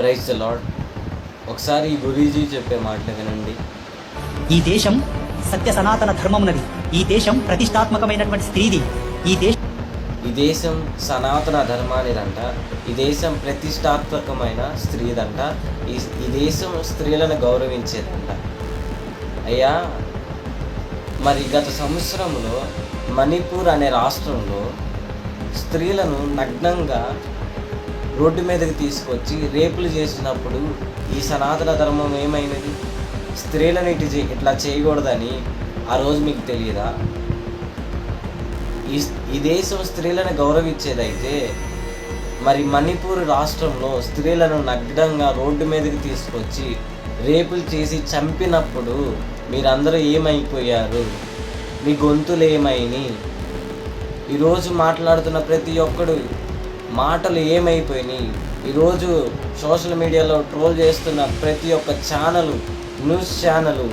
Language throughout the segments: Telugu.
ప్రైజ్ ద లాడ్ ఒకసారి గురీజీ చెప్పే మాటలు వినండి. ఈ దేశం సత్య సనాతన ధర్మమునది. ఈ దేశం ప్రతిష్టాత్మకమైనటువంటి స్త్రీది. ఈ దేశం ఈ దేశం సనాతన ధర్మానిదంట. ఈ దేశం ప్రతిష్టాత్మకమైన స్త్రీదంట. ఈ ఈ దేశం స్త్రీలను గౌరవించేదంట. అయ్యా మరి గత సంవత్సరంలో మణిపూర్ అనే రాష్ట్రంలో స్త్రీలను నగ్నంగా రోడ్డు మీదకి తీసుకొచ్చి రేపులు చేసినప్పుడు ఈ సనాతన ధర్మం ఏమైనది? స్త్రీలను ఇటు ఇట్లా చేయకూడదని ఆ రోజు మీకు తెలియదా? ఈ ఈ దేశం స్త్రీలను గౌరవించేదైతే మరి మణిపూర్ రాష్ట్రంలో స్త్రీలను నగ్నంగా రోడ్డు మీదకి తీసుకొచ్చి రేపులు చేసి చంపినప్పుడు మీరందరూ ఏమైపోయారు? మీ గొంతులు ఏమైనాయి ఈరోజు మాట్లాడుతున్న ప్రతి ఒక్కడు మాటలు ఏమైపోయినాయి? ఈరోజు సోషల్ మీడియాలో ట్రోల్ చేస్తున్న ప్రతి ఒక్క ఛానల్ న్యూస్ ఛానల్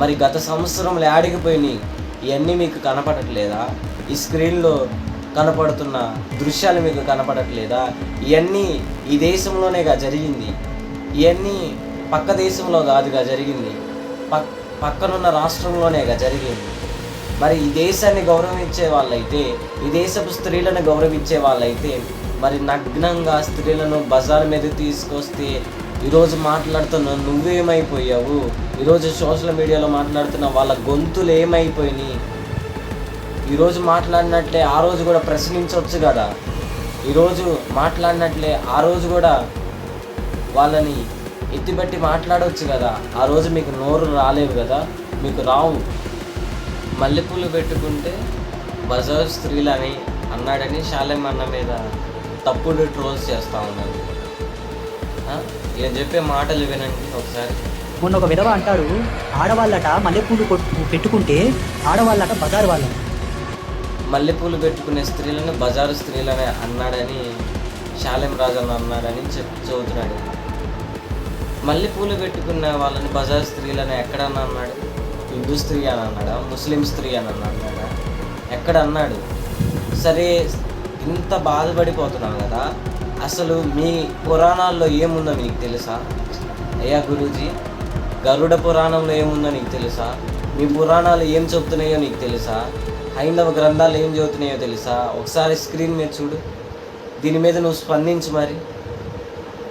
మరి గత సంవత్సరంలో ఆడిగిపోయినాయి ఇవన్నీ మీకు కనపడట్లేదా? ఈ స్క్రీన్లో కనపడుతున్న దృశ్యాలు మీకు కనపడట్లేదా? ఇవన్నీ ఈ దేశంలోనేగా జరిగింది. ఇవన్నీ పక్క దేశంలో కాదుగా జరిగింది. పక్ పక్కనున్న రాష్ట్రంలోనేగా జరిగింది. మరి ఈ దేశాన్ని గౌరవించే వాళ్ళైతే ఈ దేశపు స్త్రీలను గౌరవించే వాళ్ళైతే మరి నగ్నంగా స్త్రీలను బజార్ మీద తీసుకొస్తే ఈరోజు మాట్లాడుతున్న నువ్వేమైపోయావు? ఈరోజు సోషల్ మీడియాలో మాట్లాడుతున్న వాళ్ళ గొంతులు ఏమైపోయినాయి? ఈరోజు మాట్లాడినట్లే ఆ రోజు కూడా ప్రశ్నించవచ్చు కదా. ఈరోజు మాట్లాడినట్లే ఆ రోజు కూడా వాళ్ళని ఎత్తిపెట్టి మాట్లాడవచ్చు కదా. ఆ రోజు మీకు నోరు రాలేవు కదా. మీకు రావు. మల్లెపూలు పెట్టుకుంటే బజార్ స్త్రీలని అన్నాడని శాలెం అన్న మీద తప్పుడు ట్రోల్స్ చేస్తూ ఉన్నాను? ఈయన చెప్పే మాటలు వినండి ఒకసారి. మొన్న ఒక విధవ అంటాడు ఆడవాళ్ళట మల్లెపూలు పెట్టుకుంటే ఆడవాళ్ళట బజారు వాళ్ళట మల్లెపూలు పెట్టుకునే స్త్రీలను బజారు స్త్రీలని అన్నాడని శాలెం రాజన్ అన్నాడని చెప్ చదువుతున్నాడు. మల్లెపూలు పెట్టుకున్న వాళ్ళని బజార్ స్త్రీలని ఎక్కడన్నా అన్నాడు? హిందూ స్త్రీ అని అన్నాడా? ముస్లిం స్త్రీ అని అన్నాడా? ఎక్కడ అన్నాడు? సరే ఇంత బాధపడిపోతున్నాం కదా అసలు మీ పురాణాల్లో ఏముందో మీకు తెలుసా? అయ్యా గురూజీ గరుడ పురాణంలో ఏముందో నీకు తెలుసా? మీ పురాణాలు ఏం చెబుతున్నాయో నీకు తెలుసా? హైందవ గ్రంథాలు ఏం చెబుతున్నాయో తెలుసా? ఒకసారి స్క్రీన్ మీద చూడు. దీని మీద నువ్వు స్పందించు మరి.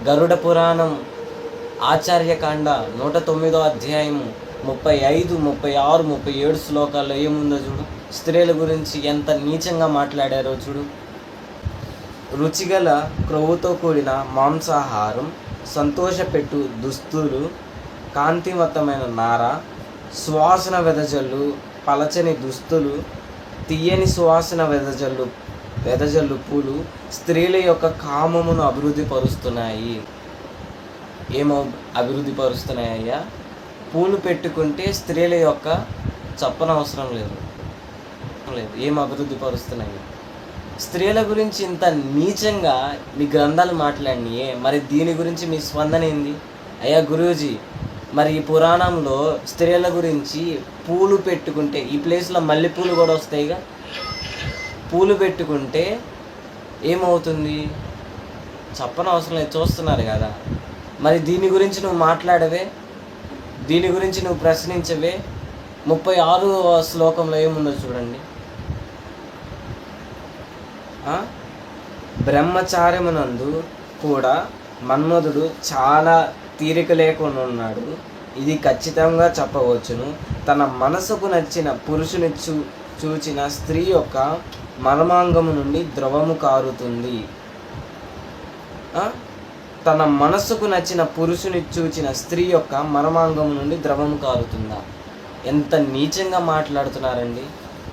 గరుడ పురాణం ఆచార్యకాండ నూట తొమ్మిదో అధ్యాయము ముప్పై ఐదు ముప్పై ఆరు ముప్పై ఏడు శ్లోకాల్లో ఏముందో చూడు. స్త్రీల గురించి ఎంత నీచంగా మాట్లాడారో చూడు. రుచిగల క్రొవ్వుతో కూడిన మాంసాహారం సంతోషపెట్టు దుస్తులు కాంతివంతమైన నార సువాసన వెదజల్లు పలచని దుస్తులు తీయని సువాసన వెదజల్లు వెదజల్లు పూలు స్త్రీల యొక్క కామమును అభివృద్ధి పరుస్తున్నాయి ఏమో అభివృద్ధి పరుస్తున్నాయ్యా పూలు పెట్టుకుంటే స్త్రీల యొక్క చప్పన అవసరం లేదు. లేదు. ఏం అభివృద్ధి పరుస్తున్నాయి స్త్రీల గురించి ఇంత నీచంగా మీ గ్రంథాలు మాట్లాడినాయే? మరి దీని గురించి మీ స్పందన ఏంది? అయ్యా గురూజీ మరి ఈ పురాణంలో స్త్రీల గురించి పూలు పెట్టుకుంటే ఈ ప్లేస్లో మల్లెపూలు కూడా వస్తాయిగా? పూలు పెట్టుకుంటే ఏమవుతుంది? చెప్పనవసరం లేదు చూస్తున్నారు కదా. మరి దీని గురించి నువ్వు మాట్లాడవే? దీని గురించి నువ్వు ప్రశ్నించవే? ముప్పై ఆరు శ్లోకంలో ఏముందో చూడండి. బ్రహ్మచార్యమునందు కూడా మన్మధుడు చాలా తీరిక లేకుండా ఉన్నాడు. ఇది ఖచ్చితంగా చెప్పవచ్చును. తన మనసుకు నచ్చిన పురుషుని చూ చూచిన స్త్రీ యొక్క మర్మాంగము నుండి ద్రవము కారుతుంది. తన మనస్సుకు నచ్చిన పురుషుని చూచిన స్త్రీ యొక్క మర్మాంగం నుండి ద్రవము కారుతుందా? ఎంత నీచంగా మాట్లాడుతున్నారండి.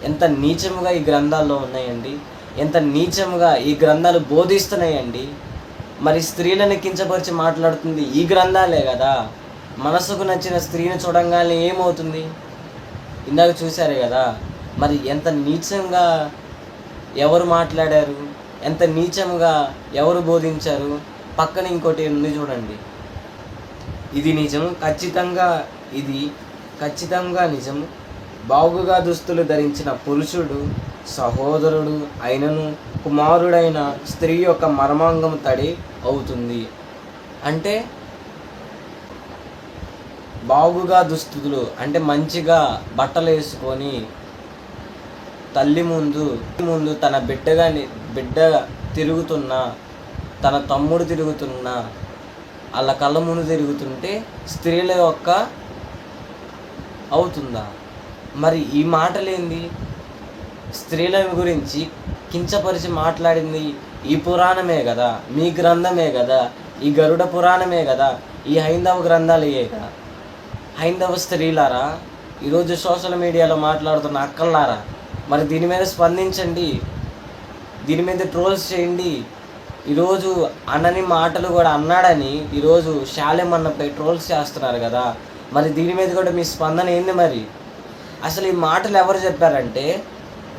ఎంత నీచముగా ఈ గ్రంథాల్లో ఉన్నాయండి. ఎంత నీచముగా ఈ గ్రంథాలు బోధిస్తున్నాయండి. మరి స్త్రీలను కించపరిచి మాట్లాడుతుంది ఈ గ్రంథాలే కదా. మనసుకు నచ్చిన స్త్రీని చూడంగానే ఏమవుతుంది? ఇందాక చూశారు కదా. మరి ఎంత నీచంగా ఎవరు మాట్లాడారు? ఎంత నీచముగా ఎవరు బోధించారు? పక్కన ఇంకోటి ఉంది చూడండి. ఇది నిజం ఖచ్చితంగా ఇది ఖచ్చితంగా నిజం బాగుగా దుస్తులు ధరించిన పురుషుడు సహోదరుడు అయినను కుమారుడైన స్త్రీ యొక్క మర్మాంగం తడి అవుతుంది. అంటే బాగుగా దుస్తులు అంటే మంచిగా బట్టలు వేసుకొని తల్లి ముందు ముందు తన బిడ్డగా బిడ్డ తిరుగుతున్న తన తమ్ముడు తిరుగుతున్న వాళ్ళ కళ్ళ ముందు తిరుగుతుంటే స్త్రీల యొక్క అవుతుందా? మరి ఈ మాటలేంది? స్త్రీల గురించి కించపరిచి మాట్లాడింది ఈ పురాణమే కదా మీ గ్రంథమే కదా ఈ గరుడ పురాణమే కదా ఈ హైందవ గ్రంథాలే కదా. హైందవ స్త్రీలారా ఈరోజు సోషల్ మీడియాలో మాట్లాడుతున్న అక్కలారా మరి దీని మీద స్పందించండి దీని మీద ట్రోల్స్ చేయండి. ఈరోజు అన్నని మాటలు కూడా అన్నాడని ఈరోజు శాలెం అన్నపై ట్రోల్స్ చేస్తున్నారు కదా మరి దీని మీద కూడా మీ స్పందన ఏంది మరి? అసలు ఈ మాటలు ఎవరు చెప్పారంటే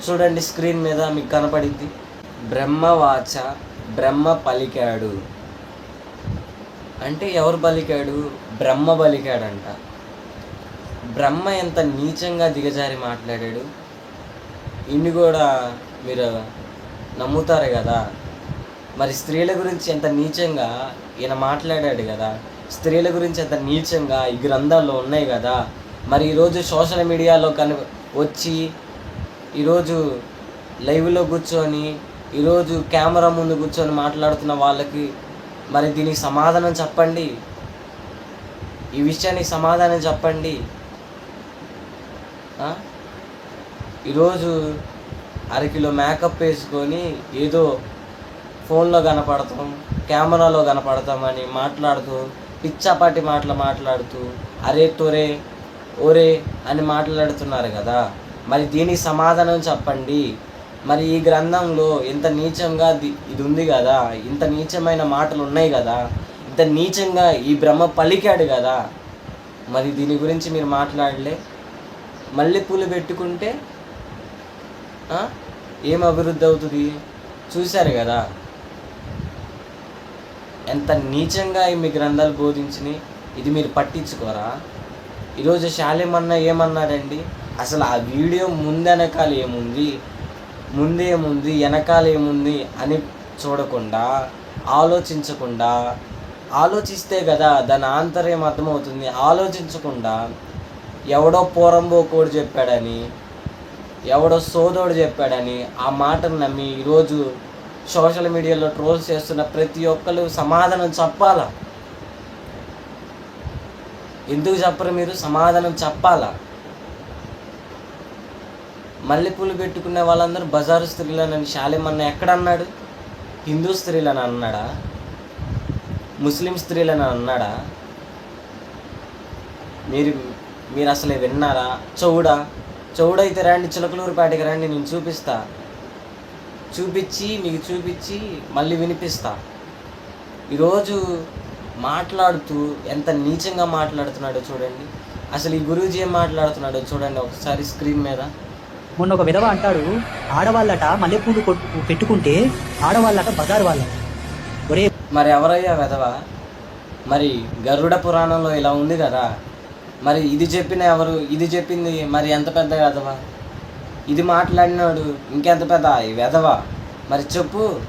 చూడండి స్క్రీన్ మీద మీకు కనపడిద్ది బ్రహ్మవాచ బ్రహ్మ పలికాడు. అంటే ఎవరు పలికాడు? బ్రహ్మ పలికాడంట. బ్రహ్మ ఎంత నీచంగా దిగజారి మాట్లాడాడు. ఇన్ని కూడా మీరు నమ్ముతారు కదా. మరి స్త్రీల గురించి ఎంత నీచంగా ఈయన మాట్లాడాడు కదా. స్త్రీల గురించి ఎంత నీచంగా ఈ గ్రంథాల్లో ఉన్నాయి కదా. మరి ఈరోజు సోషల్ మీడియాలో కను వచ్చి ఈరోజు లైవ్లో కూర్చొని ఈరోజు కెమెరా ముందు కూర్చొని మాట్లాడుతున్న వాళ్ళకి మరి దీనికి సమాధానం చెప్పండి. ఈ విషయానికి సమాధానం చెప్పండి. ఈరోజు అరకిలో మేకప్ వేసుకొని ఏదో ఫోన్లో కనపడతాం కెమెరాలో కనపడతామని మాట్లాడుతూ పిచ్చాపాటి మాటలు మాట్లాడుతూ అరే తొరే ఓరే అని మాట్లాడుతున్నారు కదా. మరి దీనికి సమాధానం చెప్పండి. మరి ఈ గ్రంథంలో ఇంత నీచంగా ఇది ఉంది కదా ఇంత నీచమైన మాటలు ఉన్నాయి కదా ఇంత నీచంగా ఈ బ్రహ్మ పలికాడు కదా మరి దీని గురించి మీరు మాట్లాడలే. మల్లెపూలు పెట్టుకుంటే ఏం అభివృద్ధి అవుతుంది? చూశారు కదా. ఎంత నీచంగా ఈ మీ గ్రంథాలు బోధించినాయి ఇది మీరు పట్టించుకోరా? ఈరోజు శాలేమన్న ఏమన్నాడండి? అసలు ఆ వీడియో ముందెనకాల ఏముంది? ముందేముంది? వెనకాల ఏముంది అని చూడకుండా ఆలోచించకుండా ఆలోచిస్తే కదా దాని ఆంతర్యం అర్థమవుతుంది? ఆలోచించకుండా ఎవడో పోరంబోకోడు చెప్పాడని ఎవడో సోదోడు చెప్పాడని ఆ మాటను నమ్మి ఈరోజు సోషల్ మీడియాలో ట్రోల్స్ చేస్తున్న ప్రతి ఒక్కరు సమాధానం చెప్పాలా? ఎందుకు చెప్పరు మీరు? సమాధానం చెప్పాలా? మల్లెపూలు పెట్టుకునే వాళ్ళందరూ బజారు స్త్రీలని శాలేమన్న ఎక్కడ అన్నాడు హిందూ స్త్రీలని అన్నాడా? ముస్లిం స్త్రీలని అన్నాడా? మీరు మీరు అసలే విన్నారా? చౌడ చౌడైతే రండి చిలకలూరుపేటకి రండి నేను చూపిస్తా. చూపించి మీకు చూపించి మళ్ళీ వినిపిస్తా. ఈరోజు మాట్లాడుతూ ఎంత నీచంగా మాట్లాడుతున్నాడో చూడండి. అసలు ఈ గురూజీ ఏం మాట్లాడుతున్నాడో చూడండి ఒకసారి స్క్రీన్ మీద. మొన్న ఒక విధవ అంటాడు ఆడవాళ్ళట మల్లెపూలు కొట్టు పెట్టుకుంటే ఆడవాళ్ళట బజారు వాళ్ళట ఒరే మరి ఎవరయ్యా వెధవ? మరి గరుడ పురాణంలో ఇలా ఉంది కదా. మరి ఇది చెప్పిన ఎవరు? ఇది చెప్పింది మరి ఎంత పెద్ద వెధవ? ఇది మాట్లాడినాడు ఇంకెంత పెద్ద? ఈ వెధవ. మరి చెప్పు.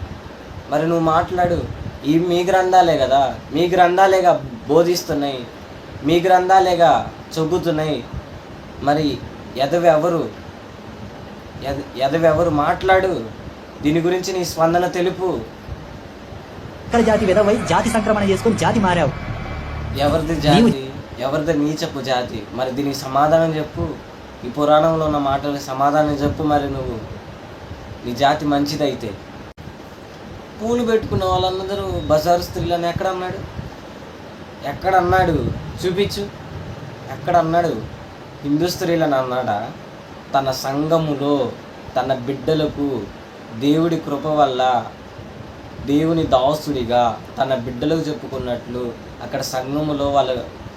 మరి నువ్వు మాట్లాడు. ఈ మీ గ్రంథాలే కదా. మీ గ్రంథాలేగా బోధిస్తున్నాయి. మీ గ్రంథాలేగా చెబుతున్నాయి మరి ఎదవెవరు ఎదవెవరు మాట్లాడు దీని గురించి నీ స్పందన తెలుపు. ఇక్కడ జాతి విధవై జాతి సంక్రమణ చేసుకొని జాతి మారావు? ఎవరిది జాతి? ఎవరిది నీచపు జాతి? మరి దీనికి సమాధానం చెప్పు. ఈ పురాణంలో ఉన్న మాటలకు సమాధానం చెప్పు మరి నువ్వు. నీ జాతి మంచిదైతే. పూలు పెట్టుకున్న వాళ్ళందరూ బజారు స్త్రీలని ఎక్కడ అన్నాడు ఎక్కడ అన్నాడు చూపించు. ఎక్కడ అన్నాడు హిందూ స్త్రీలని అన్నాడా? తన సంఘములో తన బిడ్డలకు దేవుడి కృప వల్ల దేవుని దాసుడిగా తన బిడ్డలకు చెప్పుకున్నట్లు అక్కడ సంఘములో వాళ్ళ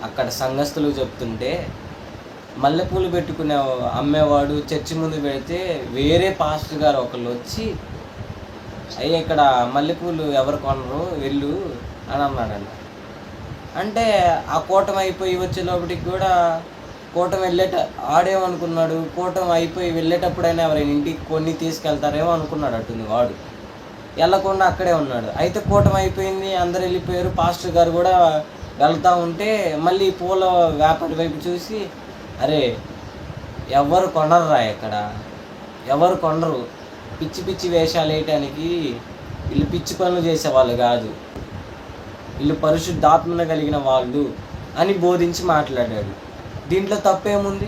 అక్కడ సంఘస్థులకు చెప్తుంటే మల్లెపూలు పెట్టుకునే అమ్మేవాడు చర్చి ముందు పెడితే వేరే పాస్టర్ గారు ఒకళ్ళు వచ్చి అయ్యి ఇక్కడ మల్లెపూలు ఎవరు కొనరు? వెళ్ళు అని అన్నాడంట. అంటే ఆ కూటమి అయిపోయి వచ్చే లోపలికి కూడా కూటమి వెళ్ళేట ఆడేమనుకున్నాడు? కూటం అయిపోయి వెళ్ళేటప్పుడైనా ఎవరైనా ఇంటికి కొన్ని తీసుకెళ్తారేమో అనుకున్నాడు అటుంది వాడు. వెళ్ళకుండా అక్కడే ఉన్నాడు. అయితే కూటమి అయిపోయింది అందరు వెళ్ళిపోయారు. పాస్టర్ గారు కూడా వెళ్తూ ఉంటే మళ్ళీ పూల వ్యాపారి వైపు చూసి అరే ఎవరు కొనరురా ఇక్కడ? ఎవరు కొనరు పిచ్చి పిచ్చి వేషాలు వేయటానికి వీళ్ళు పిచ్చి పనులు చేసేవాళ్ళు కాదు. వీళ్ళు పరిశుద్ధాత్మన కలిగిన వాళ్ళు అని బోధించి మాట్లాడాడు. దీంట్లో తప్పేముంది?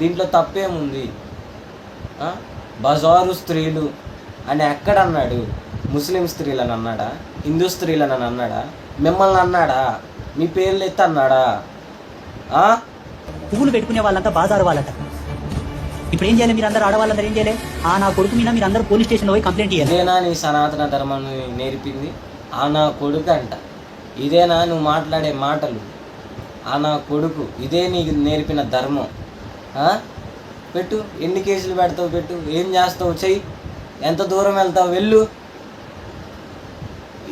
దీంట్లో తప్పేముంది? బజారు స్త్రీలు అని ఎక్కడ అన్నాడు ముస్లిం స్త్రీలని అన్నాడా? హిందూ స్త్రీలని అన్నాడా? మిమ్మల్ని అన్నాడా? మీ పేర్లు ఎత్తి అన్నాడా? పువ్వులు పెట్టుకునే వాళ్ళంతా బాజారు వాళ్ళట. ఇప్పుడు ఏం చేయాలి? మీరు అందరు ఆడవాళ్ళందరూ ఏం చేయాలి? ఆ నా కొడుకు మీద మీరు అందరూ పోలీస్ స్టేషన్లో పోయి కంప్లైంట్ చేయాలి ఇదేనా నీ సనాతన ధర్మాన్ని నేర్పింది? ఆ నా కొడుకు అంట ఇదేనా నువ్వు మాట్లాడే మాటలు? ఆ నా కొడుకు ఇదే నీకు నేర్పిన ధర్మం. పెట్టు ఎన్ని కేసులు పెడతావు పెట్టు ఏం చేస్తావు చెయ్యి. ఎంత దూరం వెళ్తావు వెళ్ళు.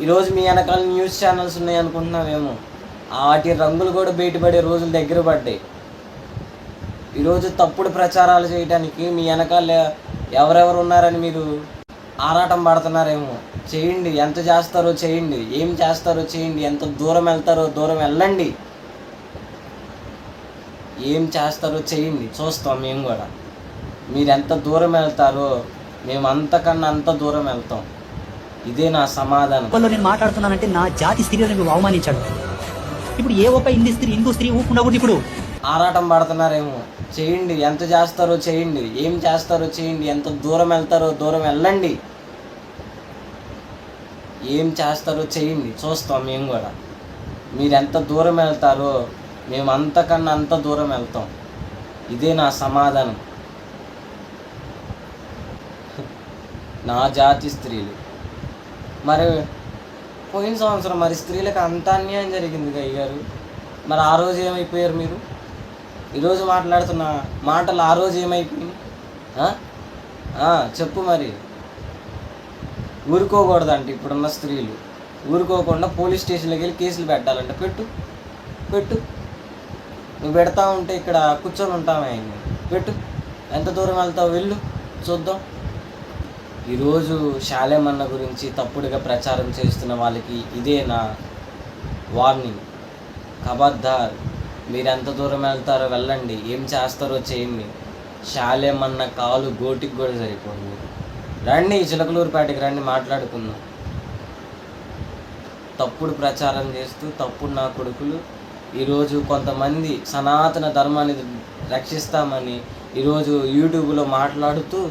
ఈరోజు మీ వెనకాల న్యూస్ ఛానల్స్ ఉన్నాయి అనుకుంటున్నామేమో వాటి రంగులు కూడా బయటపడే రోజులు దగ్గర పడ్డాయి. ఈరోజు తప్పుడు ప్రచారాలు చేయడానికి మీ వెనకాల ఎవరెవరు ఉన్నారని మీరు ఆరాటం పడుతున్నారేమో. చేయండి ఎంత చేస్తారో చేయండి ఏం చేస్తారో చేయండి ఎంత దూరం వెళ్తారో దూరం వెళ్ళండి. ఏం చేస్తారో చేయండి. చూస్తాం మేము కూడా. మీరు ఎంత దూరం వెళ్తారో మేము అంతకన్నా అంత దూరం వెళ్తాం. ఇదే నా సమాధానం. నేను మాట్లాడుతున్నానంటే నా జాతి స్త్రీలను నువ్వు అవమానించాడు. ఇప్పుడు ఏ ఒక్క హిందీ స్త్రీ హిందూ స్త్రీ ఊపుకుండకూడదు ఇప్పుడు. ఆరాటం పడుతున్నారేమో. చేయండి. ఎంత చేస్తారో చేయండి. ఏం చేస్తారో చేయండి. ఎంత దూరం వెళ్తారో దూరం వెళ్ళండి. ఏం చేస్తారో చేయండి. చూస్తాం మేము కూడా. మీరు ఎంత దూరం వెళ్తారో మేము అంతకన్నా అంత దూరం వెళ్తాం. ఇదే నా సమాధానం. నా జాతి స్త్రీలు. మరి పోయిన సంవత్సరం మరి స్త్రీలకు అంత అన్యాయం జరిగింది గయ్య గారు మరి ఆ రోజు ఏమైపోయారు మీరు? ఈరోజు మాట్లాడుతున్న మాటలు ఆ రోజు ఏమైపోయింది చెప్పు మరి. ఊరుకోకూడదంట ఇప్పుడున్న స్త్రీలు. ఊరుకోకుండా పోలీస్ స్టేషన్లోకి వెళ్ళి కేసులు పెట్టాలంట. పెట్టు. పెట్టు. నువ్వు పెడతా ఉంటే ఇక్కడ కూర్చొని ఉంటామే పెట్టు. ఎంత దూరం వెళ్తావు వెళ్ళు. చూద్దాం. ఈరోజు శాలేమన్న గురించి తప్పుడుగా ప్రచారం చేస్తున్న వాళ్ళకి ఇదే నా వార్నింగ్. ఖబర్దార్ మీరు ఎంత దూరం వెళ్తారో వెళ్ళండి. ఏం చేస్తారో చేయండి. శాలేమన్న కాలు గోటికి కూడా సరిపోండి రండి చిలకలూరుపేటకి రండి మాట్లాడుకుందాం. తప్పుడు ప్రచారం చేస్తూ తప్పుడు నా కొడుకులు ఈరోజు కొంతమంది సనాతన ధర్మాన్ని రక్షిస్తామని ఈరోజు యూట్యూబ్లో మాట్లాడుతూ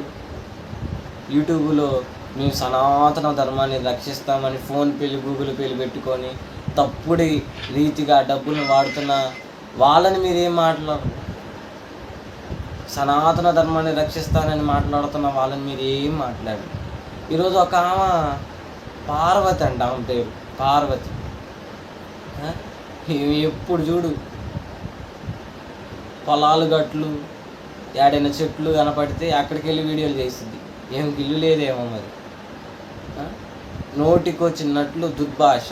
యూట్యూబ్లో మేము సనాతన ధర్మాన్ని రక్షిస్తామని ఫోన్ పేలు గూగుల్ పేలు పెట్టుకొని తప్పుడు రీతిగా డబ్బులు వాడుతున్న వాళ్ళని మీరేం మాట్లాడరు? సనాతన ధర్మాన్ని రక్షిస్తానని మాట్లాడుతున్న వాళ్ళని మీరు ఏం మాట్లాడరు? ఈరోజు ఒక ఆమె పార్వతి అంట ఆమె పేరు పార్వతి. ఎప్పుడు చూడు. పొలాలు గట్లు ఏడైనా చెట్లు కనపడితే అక్కడికి వెళ్ళి వీడియోలు చేస్తుంది ఏం ఇల్లు లేదేమో మరి. నోటికి వచ్చినట్లు దుర్భాష.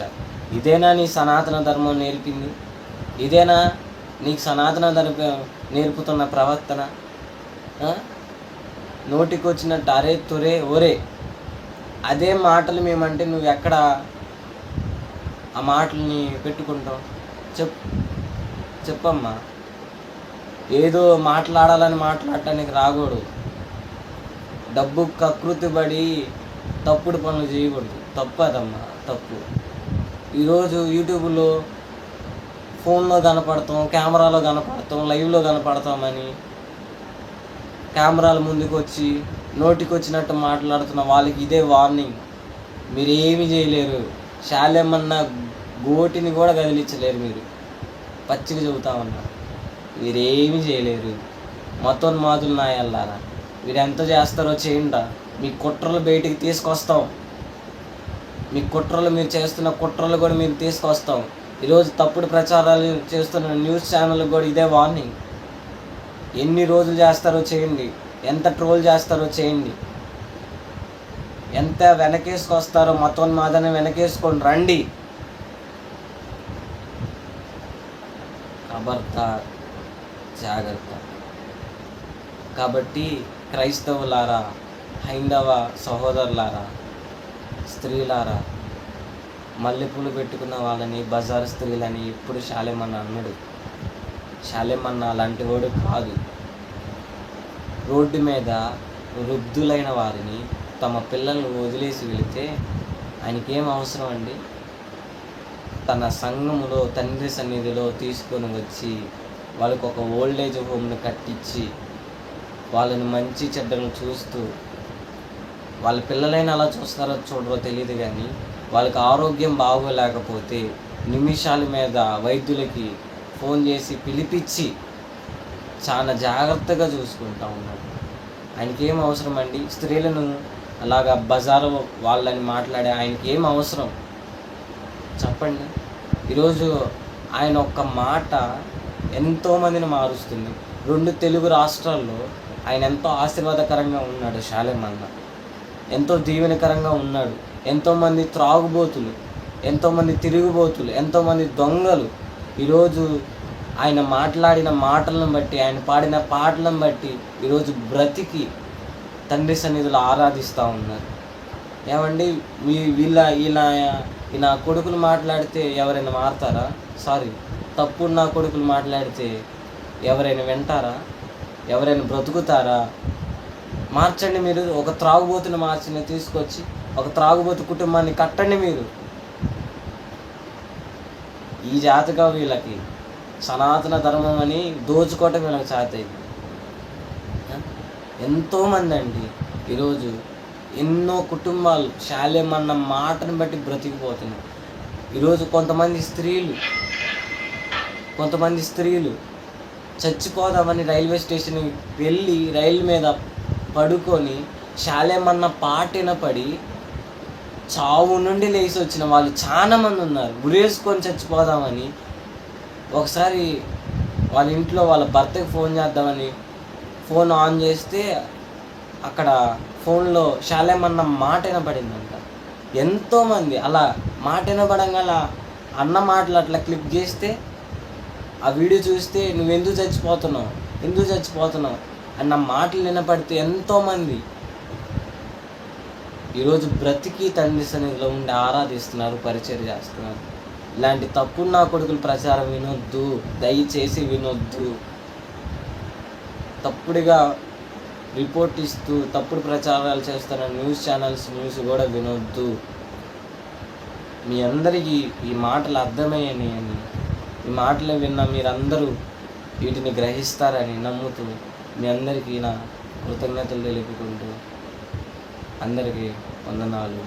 ఇదేనా నీ సనాతన ధర్మం నేర్పింది? ఇదేనా నీకు సనాతన ధర్మం నేర్పుతున్న ప్రవర్తన? నోటికి వచ్చినట్టు అరే తురే ఒరే. అదే మాటలు మేమంటే నువ్వు ఎక్కడ ఆ మాటల్ని పెట్టుకుంటావు? చెప్ చెప్పమ్మా. ఏదో మాట్లాడాలని మాట్లాడటానికి రాకూడదు. డబ్బు కకృతి పడి తప్పుడు పనులు చేయకూడదు. తప్పు అదమ్మా తప్పు. ఈరోజు యూట్యూబ్లో ఫోన్లో కనపడతాం కెమెరాలో కనపడతాం లైవ్లో కనపడతామని కెమెరాల ముందుకు వచ్చి నోటికి వచ్చినట్టు మాట్లాడుతున్న వాళ్ళకి ఇదే వార్నింగ్. మీరు ఏమి చేయలేరు. శాలేమన్నా గోటిని కూడా కదిలించలేరు మీరు. పచ్చిగా చెబుతా ఉన్నా. మీరేమి చేయలేరు. మతోన్మాదులు నాయల్లారా మీరు ఎంత చేస్తారో చేయండి. మీ కుట్రలు బయటికి తీసుకొస్తాం. మీ కుట్రలు మీరు చేస్తున్న కుట్రలు కూడా మీరు తీసుకొస్తాం. ఈరోజు తప్పుడు ప్రచారాలు చేస్తున్న న్యూస్ ఛానళ్ళకి కూడా ఇదే వార్నింగ్. ఎన్ని రోజులు చేస్తారో చేయండి. ఎంత ట్రోల్ చేస్తారో చేయండి. ఎంత వెనకేసుకొస్తారో మతోన్మాదాన్ని వెనకేసుకొని రండి. ఖబర్దార్ జాగ్రత్త. కాబట్టి క్రైస్తవులారా హైందవ సహోదరులారా స్త్రీలారా మల్లెపూలు పెట్టుకున్న వాళ్ళని బజార్ స్త్రీలని ఇప్పుడు శాలేమన్న అన్నాడు శాలేమన్న అలాంటి వాడు కాదు. రోడ్డు మీద వృద్ధులైన వారిని తమ పిల్లలను వదిలేసి వెళితే ఆయనకేం అవసరం అండి? తన సంఘములో తండ్రి సన్నిధిలో తీసుకొని వచ్చి వాళ్ళకు ఒక ఓల్డేజ్ హోమ్ను కట్టించి వాళ్ళని మంచి చెడ్డలను చూస్తూ వాళ్ళ పిల్లలైనా అలా చూస్తారో చూడరో తెలియదు కానీ వాళ్ళకి ఆరోగ్యం బాగోలేకపోతే నిమిషాల మీద వైద్యులకి ఫోన్ చేసి పిలిపించి చాలా జాగ్రత్తగా చూసుకుంటా ఉన్నాడు ఆయనకి ఏం అవసరం అండి? స్త్రీలను అలాగా బజారు వాళ్ళని మాట్లాడే ఆయనకి ఏం అవసరం? చెప్పండి. ఈరోజు ఆయన ఒక్క మాట ఎంతోమందిని మారుస్తుంది. రెండు తెలుగు రాష్ట్రాల్లో ఆయన ఎంతో ఆశీర్వాదకరంగా ఉన్నాడు శాలేమన్న. ఎంతో దీవెనకరంగా ఉన్నాడు. ఎంతోమంది త్రాగుబోతులు ఎంతోమంది తిరుగుబోతులు ఎంతోమంది దొంగలు ఈరోజు ఆయన మాట్లాడిన మాటలను బట్టి ఆయన పాడిన పాటలను బట్టి ఈరోజు బ్రతికి తండ్రి సన్నిధులు ఆరాధిస్తూ ఉన్నారు. ఏమండి? మీ వీళ్ళ ఇలా నా కొడుకులు మాట్లాడితే ఎవరైనా మారుతారా? సారీ తప్పుడు నా కొడుకులు మాట్లాడితే ఎవరైనా వింటారా? ఎవరైనా బ్రతుకుతారా? మార్చండి మీరు. ఒక త్రాగుబోతుని మార్చిన తీసుకొచ్చి ఒక త్రాగుబోతు కుటుంబాన్ని కట్టండి మీరు. ఈ జాతగా వీళ్ళకి సనాతన ధర్మం అని దోచుకోవటం వీళ్ళకి చేత ఎంతోమంది అండి. ఈరోజు ఎన్నో కుటుంబాలు శాలేమన్న మాటను బట్టి బ్రతికిపోతున్నాయి. ఈరోజు కొంతమంది స్త్రీలు కొంతమంది స్త్రీలు చచ్చిపోదామని రైల్వే స్టేషన్కి వెళ్ళి రైలు మీద పడుకొని శాలేమన్న పాటిన పడి చావు నుండి లేచి వచ్చిన వాళ్ళు చాలా మంది ఉన్నారు. గురేసుకొని చచ్చిపోదామని ఒకసారి వాళ్ళ ఇంట్లో వాళ్ళ భర్తకి ఫోన్ చేద్దామని ఫోన్ ఆన్ చేస్తే అక్కడ ఫోన్లో అన్న మాట వినబడిందంట. ఎంతోమంది అలా మాట వినబడంగా అన్న మాటలు అట్లా క్లిక్ చేస్తే ఆ వీడియో చూస్తే నువ్వు ఎందుకు చచ్చిపోతున్నావు? ఎందుకు చచ్చిపోతున్నావు? అన్న మాటలు వినపడితే ఎంతోమంది ఈరోజు బ్రతికి తండ్రి సన్నిధిలో ఉండి ఆరాధిస్తున్నారు పరిచయం చేస్తున్నారు. ఇలాంటి తప్పుడు నా కొడుకులు ప్రచారం వినొద్దు దయచేసి వినొద్దు. తప్పుడుగా రిపోర్ట్ ఇస్తూ తప్పుడు ప్రచారాలు చేస్తున్న న్యూస్ ఛానల్స్ న్యూస్ కూడా వినొద్దు. మీ అందరికీ ఈ మాటలు అర్థమయ్యని అని ఈ మాటలు విన్న మీరందరూ వీటిని గ్రహిస్తారని నమ్ముతూ మీ అందరికీ నా కృతజ్ఞతలు తెలుపుకుంటూ అందరికీ వందనాలు.